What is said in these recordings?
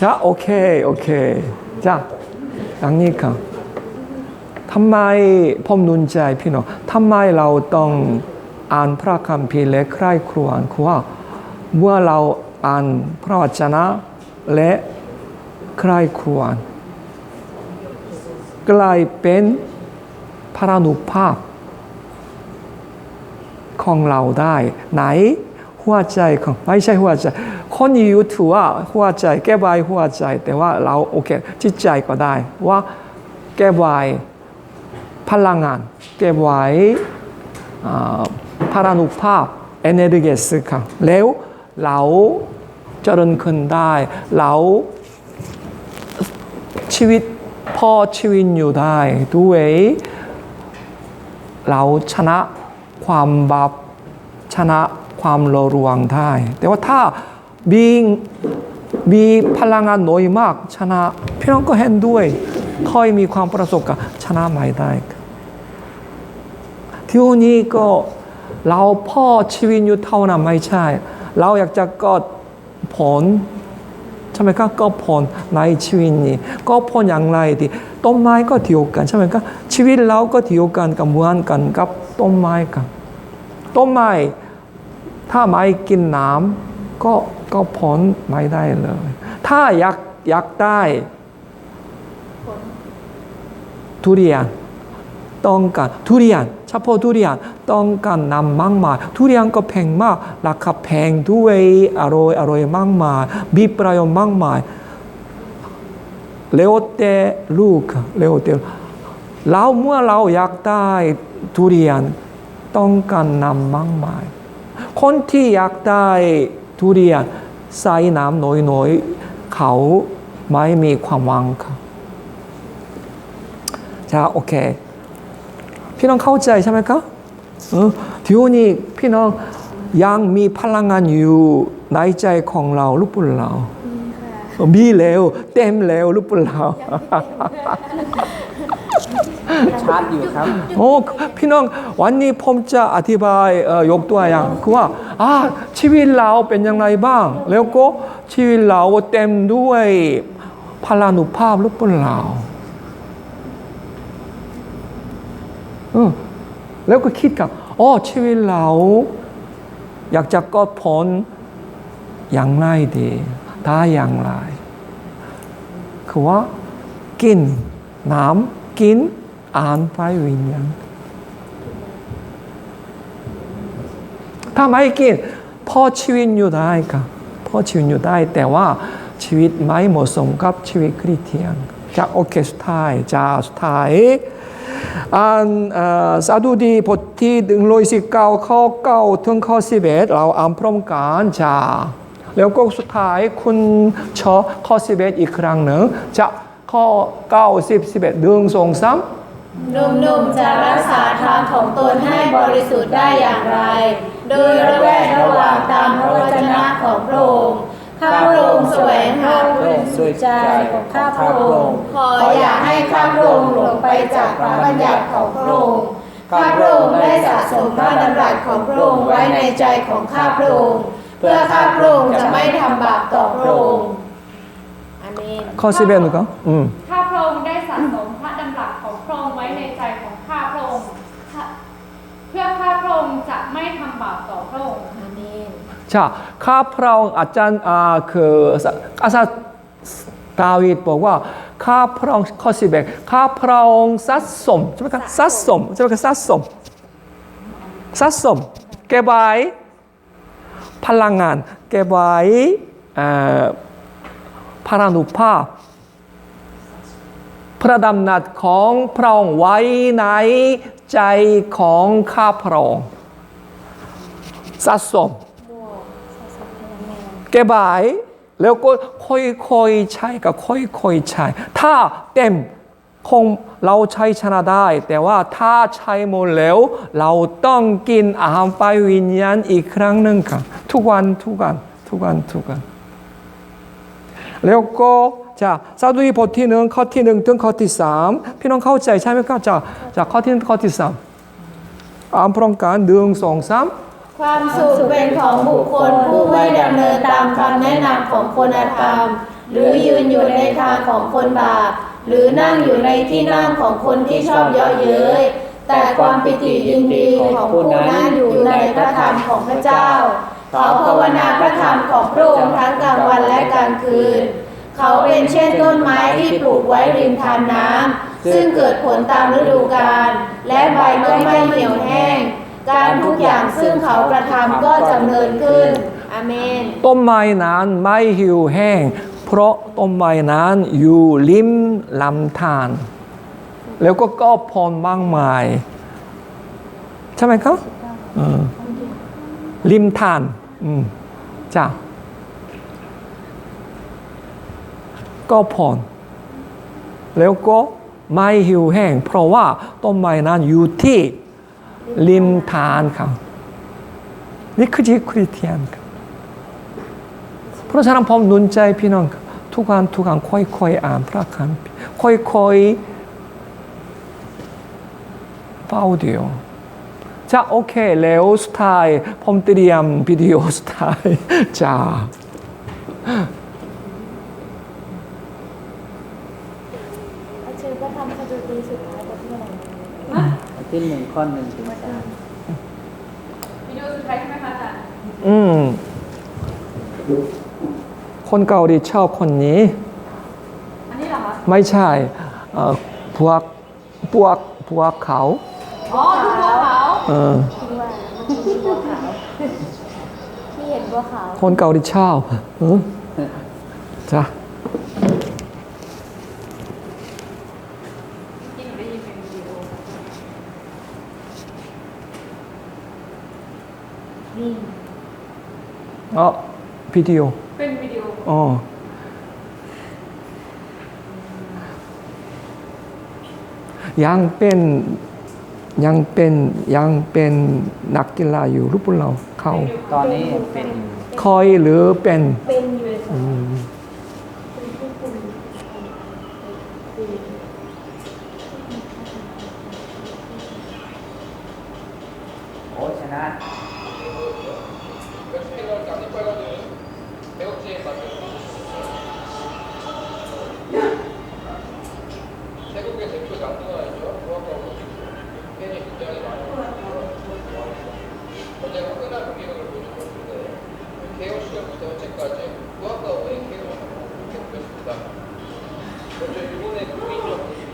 จ้าโอเค โอเคจ้าอย่างนี้ค่ะทำไมผมนุนใจพี่น้องทำไมเราต้องอ่านพระคัมภีร์และใคร่ครวญคือว่าเมื่อเราอ่านพระวจนะและใคร่ครวญกลายเป็นพระนุภาพ ของเราได้ ไหนหัวใจของไม่ใช่หัวใจ คนอยู่ถือว่าหัวใจแก้ไวหัวใจ แต่ว่าเราโอเคจิตใจก็ได้ว่าแก้ไวพลังงาน แก้ไวอ่าพลานุภาพ energy สึค่ะแล้วเราเจริญขึ้นได้ เราชีวิตพอชีวิตอยู่ได้ด้วยเราชนะความบาปชนะความรอรวงได้ แต่ว่าถ้า มีมีพลังงานน้อยมากชนะพี่น้องก็เห็นด้วยค่อยมีความประสบกับชนะไม่ได้ที่นี้ก็เราพ่อชีวิตอยู่เท่านั้นไม่ใช่ เราอยากจะกอดผลใช่ไหมครับก็ผลในชีวิตนี้ก็ผลอย่างไรดีต้นไม้ก็เดียวกันใช่ไหมครับชีวิตเราก็เดียวกันกับเหมือนกันกับต้นไม้กันต้นไม้ถ้าไม่กินน้ำ ก็ก็ผลไม่ได้เลย ถ้าอยากอยากได้ทุเรียนต้องการทุเรียนเฉพาะทุเรียนต้องการนำมากมายทุเรียนก็แพงมากราคาแพงด้วยอร่อยอร่อยมากมายมีประโยชน์มากมายเร็วแต่ลูกเร็วแต่เราเมื่อเราอยากได้ทุเรียนต้องการนำมากมาย คนที่อยากได้ ทุเรียนใส่น้ำน้อยๆ เขาไม่มีความหวังครับจะโอเค พี่น้องเข้าใจใช่ไหมครับเออทีนี้พี่น้องยังมีพลังงานอยู่ในใจของเราหรือเปล่ามีแล้ว เต็มแล้วหรือเปล่าชา ร์จอยู่ครับ โอ้พี่น้องวันนี้ผมจะอธิบายยกตัวอย่างคือว่าอาชีวิตเราเป็นยังไงบ้าง แล้วก็ชีวิตเราเต็มด้วยพลานุภาพหรือเปล่าอแล้วก็คิดกับอ๋อชีวิตเรา อยากจะกอดผลอย่างไรดีได้อย่างไรคือว่ากินน้ำกิน อ่านไปวิญญาณถ้าไม่กินพอชีวิตอยู่ได้ค่ะพอชีวิตอยู่ได้แต่ว่าชีวิตไม่เหมาะสมกับชีวิตคริสเตียนจะโอเคสุดท้ายจะสุดท้ายอ่านอ่อสาดุดีบทที่หนึ่งร้อยสิบเก้าข้อเก้าถึงข้อสิบเอ็ดเราอ่านพร้อมกันจ้าแล้วก็สุดท้ายคุณชอข้อสิบเอ็ดอีกครั้งหนึ่งจะข้อเก้าสิบสิบเอ็ดดึงสองสาม หนุ่มๆจะรักษาทางของตนให้บริสุทธิ์ได้อย่างไร โดยระแวดระวังตามพระวจนะของพระองค์ข้าพระองค์แสวงหาพระองค์สุดใจของข้าพระองค์ขออย่าให้ข้าพระองค์หลงไปจากพระบัญญัติของพระองค์ข้าพระองค์ได้สะสมพระดำรัสของพระองค์ไว้ในใจของข้าพระองค์เพื่อข้าพระองค์จะไม่ทำบาปต่อพระองค์อาเมนข้อสิบเอ็ดนะครับอืมข้าพระองค์ได้สะสมพระดำรัส ในใจของข้าพระองค์เพื่อข้าพระองค์จะไม่ทำบาปต่อพระองค์อาเมนใช่ข้าพระองค์อาจารย์อาคือกษัตริย์ดาวิดบอกว่าข้าพระองค์ข้อสิบเอ็ดข้าพระองค์สัตสมใช่ไหมครับสัตสมใช่ไหมครับสัตสมสัตสมเก็บไว้พลังงานเก็บไว้พลานุภาพ พระดำนัดของพระองค์ไว้ในใจของข้าพระองค์สะสมแก้บายแล้วก็ค่อยๆใช้กับค่อยๆใช้ถ้าเต็มคงเราใช้ชนะได้ แต่ว่าถ้าใช้หมดแล้ว เราต้องกินอาหารไฟวิญญาณอีกครั้งหนึ่งค่ะทุกวันทุกวันทุกวันทุกวันแล้วก็ จะซาดูอีบทที่หนึ่งข้อที่หนึ่งถึงข้อที่สามพี่น้องข้าใจใช่ไหมครับจะจะข้อที่หนึ่งข้อที่สามอ่านพร้อมกันหนึ่งสองสามความสุขเป็นของบุคคลผู้ไม่ดำเนินตามคำแนะนำของคนอธรรม หรือยืนอยู่ในทางของคนบาปหรือนั่งอยู่ในที่นั่งของคนที่ชอบเยาะเย้ยแต่ความปิติยินดีของผู้นั้นอยู่ในพระธรรมของพระเจ้าขาภาวนาพระธรรมของพระองค์ทั้งกลางวันและกลางคืน เขาเป็นเช่นต้นไม้ที่ปลูกไว้ริมทานน้ำซึ่งเกิดผลตามฤดูกาลและใบก็ไม่เหี่ยวแห้ง การทุกอย่างซึ่งเขากระทำก็จำเนินขึ้นอาเมน ต้นไม้นั้นไม่หิวแห้ง เพราะต้นไม้นั้นอยู่ริมลำธารแล้วก็ก็พรมากมายใช่ไหมครับริมธารจ้ะ ก็พรแล้วก็ไม่หิวแห้ง เพราะว่าต้นไม้นั้นอยู่ที่ริมธารครับนี่คือที่คริสเตียนครับเพราะฉะนั้นผมนุนใจพี่น้องทุกวันทุกวันค่อยๆอ่านพระคัมภีร์ค่อยๆเฝ้าเดียวจะโอเคแล้วสุดท้ายผมเตรียมวิดีโอสุดท้า เชิญพระธรรมสดุดีสุดท้ายกับที่ไหน อาทิตย์หนึ่ง ข้อหนึ่งถึงสามวิดีโอสุดท้ายใช่ไหมคะอาจารย์อืม คนเกาหลีชอบคนนี้ อันนี้เหรอคะไม่ใช่เอ่อพวกพวกพวกเขาอ๋อลูกบัวขาวเออที่ว่าเมื่อกี้บัวขาวที่เห็นบัวขาวคนเกาหลีชอบเออจ้ะ ที่หนูได้ยินเป็นวิดีโอ นี่อ๋อวิดีโอเป็นวิดีโออ๋อยังเป็นยังเป็นยังเป็นนักกีฬาอยู่หรือเปล่าเขาตอนนี้เป็นอยู่คอยหรือเป็นเป็นอยู่ค่ะอืมเป็นผู้คุมโอ้ชนะ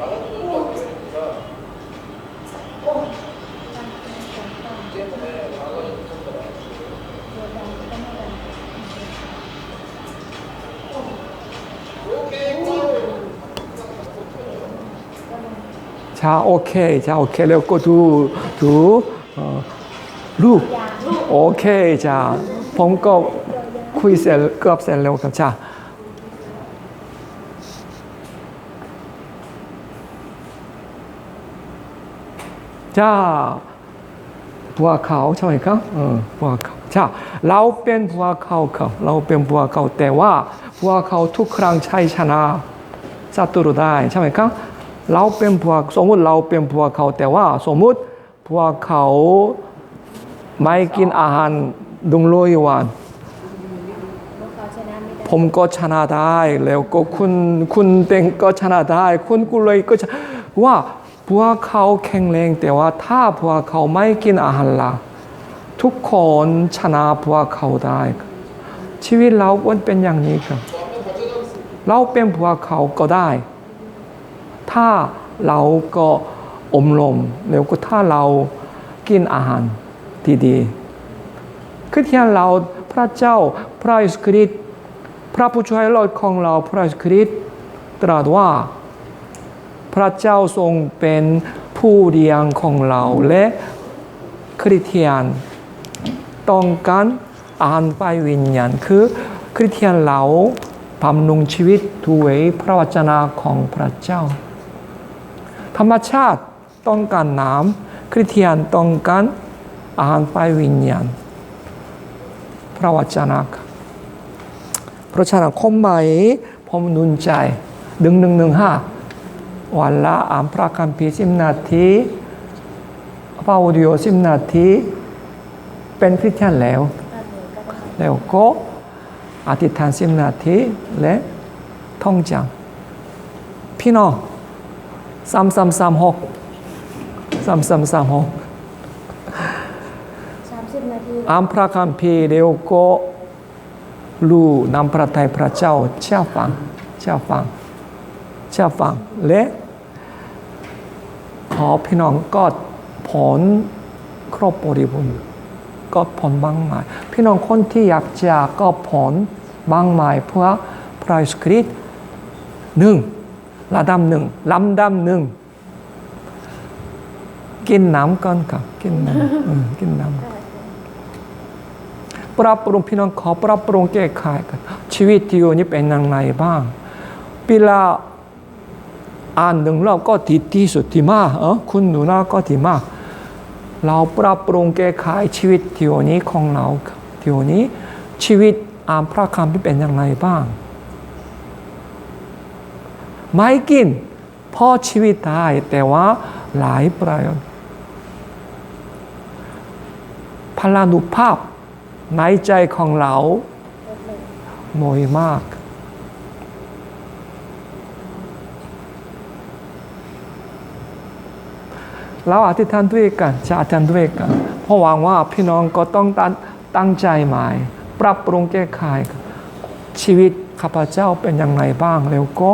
어. 어. 자, 오케이. 자, 오케이. 레오코 두, 두, 어, 루. 오케이. 자, 범급 쿠이셀, 급셀, 레오컵. 자. จ้าผมก็คุยเสร็จเกือบเสร็จแล้วครับจ้าจ้าบัวขาวใช่ไหมครับเออบัวขาวจ้าเราเป็นบัวขาวครับเราเป็นบัวขาวแต่ว่าบัวขาวทุกครั้งใช้ชนะศัตรูได้ใช่ไหมครับเราเป็นบัวสมมติเราเป็นบัวขาวแต่ว่าสมมุติบัวขาวไม่กินอาหารดุงโรยวัน ผมก็ชนะได้แล้วก็คุณคุณเต็งก็ชนะได้ คุณกุเลยก็ชนะว่า พวกเขาแข็งแรงแต่ว่าถ้าพวกเขาไม่กินอาหารละทุกคนชนะพวกเขาได้ ชีวิตเรามันเป็นอย่างนี้ครับ เราเป็นพวกเขาก็ได้ ถ้าเราก็อมลมแล้วก็ถ้าเรากินอาหารดีๆคือที่เราพระเจ้าพระเยซูคริสต์พระผู้ช่วยรอดของเราพระเยซูคริสต์ตรัสว่า พระเจ้าทรงเป็นผู้เลี้ยงของเราและคริสเตียนต้องการอาหารไปวิญญาณคือคริสเตียนเราบำรุงชีวิตด้วยพระวจนะของพระเจ้า ธรรมชาติต้องการน้ำคริสเตียนต้องการอาหารไปวิญญาณพระวจนะเพราะฉะนั้นข้อหมายผมนุนใจดึงหนึ่งหนึ่งห้า วันละอ่านพระคัมภีร์สิบนาทีเฝ้าอดิโอสิบนาที เป็นคริสเตียนแล้ว แล้วก็อธิษฐานสิบนาทีและท่องจำพี่น้องสามสามสามหกสามสามสามหกสามสิบนาทีอ่านพระคัมภีร์แล้วก็รู้นำพระทัยพระเจ้าเชื่อฟังเชื่อฟังเชื่อฟัง และขอพี่น้องก็ผลครบบริบูรณ์ก็ผลบางหมาย พี่น้องคนที่อยากจะก็ผลบางหมายเพื่อพระเยซูคริสต์หนึ่งระดับหนึ่งลำดับหนึ่งกินน้ำก่อนครับกินน้ำกินน้ำปรับปรุงพี่น้องขอปรับปรุงแก้ไขกันชีวิตที่อยู่นี้เป็นยังไงบ้างเวลา อ่านหนึ่งรอบก็ดีที่สุดที่มากเออคุณหนูนาก็ที่มาก เราปรับปรุงแก้ไขชีวิตที่อยู่นี้ของเราที่อยู่นี้ชีวิตอ่านพระคำที่เป็นยังไงบ้าง ไม่กินพราะชีวิตได้แต่ว่าหลายประโยชน์พลานุภาพในใจของเราน้อยมาก เราอธิษฐานด้วยกันจะอธิษฐานด้วยกัน เพราะหวังว่าพี่น้องก็ต้องตั้งตั้งใจใหม่ปรับปรุงแก้ไขชีวิตข้าพเจ้าเป็นอยังไงบ้าง แล้วก็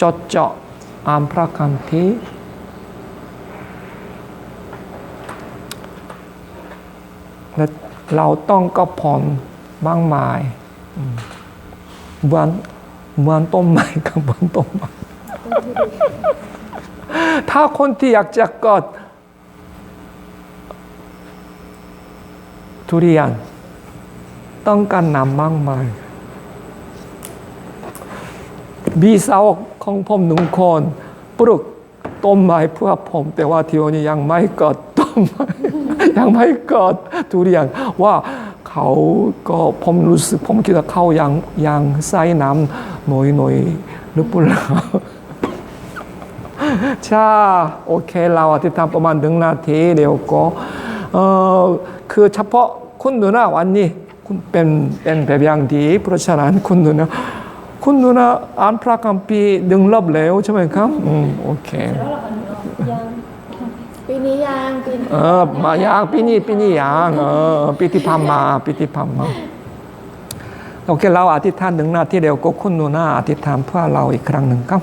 จดเจาะอ่านพระคัมภีร์และเราต้องก็ผ่อนบ้างไม้อืมเหมือนเหมือนต้นไม้กับเหมือนต้นไม้ ถ้าคนที่อยากจะกอดทุเรียน ต้องการนำมากมายบีสาวของผมหนึ่งคนปลูกต้นไม้เพื่อผมแต่ว่าทีนี้ยังไม่กอดต้นไม้ยังไม่กอดทุเรียนว่าเขาก็ผมรู้สึกผมคิดว่าเขายังยังใส่น้ำหน่อยหน่อยหรือเปล่า ใช่โอเคเราอธิษฐานประมาณหนึ่งนาทีเดี๋ยวก็เออคือเฉพาะคุณดูนะวันนี้คุณเป็นเป็นแบบอย่างดีเพราะฉะนั้นคุณดูนะคุณดูนะอ่านพระคัมภีร์ดึงรอบแล้วใช่ไหมครับอืมโอเคยังปีนี้ยังปีนี้เออมายางปีนี้ปีนี้ยางเออปีที่ผ่านมาปีที่ผ่านมาโอเคเราอธิษฐานหนึ่งนาทีเดียวก็คุณดูนะอธิษฐานเพื่อเราอีกครั้งหนึ่งครับ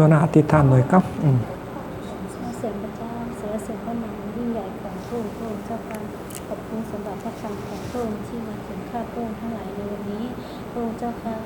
ดูนาอธิษฐานหน่อยครับอืมเสียงพระเจ้าเสียงเสียงพระนามยิ่งใหญ่ของพระองค์พระองค์เจ้าค่ะขอบคุณสำหรับพระคำของพระองค์ที่มาถึงข้าพระองค์ทั้งหลายในวันนี้พระองค์เจ้าค่ะ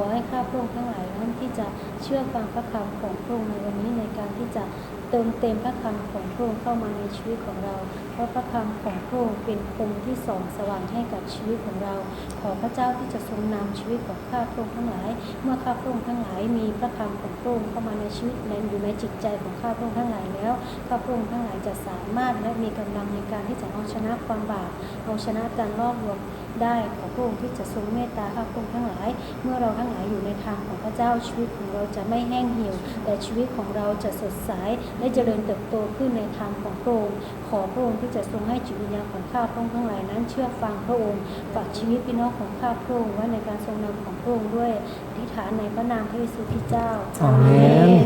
อให้ข้าพระองค์ทั้งหลายนั้นที่จะเชื่อฟังพระคำของพระองค์ในวันนี้ในการที่จะเติมเต็มพระคำของพระองค์เข้ามาในชีวิตของเรา เพราะพระคำของพระองค์เป็นคมที่ส่องสว่างให้กับชีวิตของเรา ขอพระเจ้าที่จะทรงนำชีวิตของข้าพระองค์ทั้งหลาย เมื่อข้าพระองค์ทั้งหลาย มีพระคำของพระองค์เข้ามาในชีวิตนั้นอยู่ในจิตใจของข้าพระองค์ทั้งหลายแล้ว ข้าพระองค์ทั้งหลายจะสามารถและมีกำลังในการที่จะเอาชนะความบาปเอาชนะการลอกลวง ได้ ขอพระองค์ที่จะทรงเมตตาข้าพระองค์ทั้งหลาย เมื่อเราทั้งหลายอยู่ในทางของพระเจ้าชีวิตของเราจะไม่แห้งเหี่ยว แต่ชีวิตของเราจะสดใสและเจริญเติบโตขึ้นในทางของพระองค์ขอพระองค์ที่จะทรงให้จิตวิญญาณของข้าพระองค์ทั้งหลายนั้น เชื่อฟังพระองค์ฝากชีวิตพี่น้องของข้าพระองค์ไว้ในการทรงนำของพระองค์ด้วยอธิษฐานในพระนามพระเยซูคริสต์เจ้าอาเมน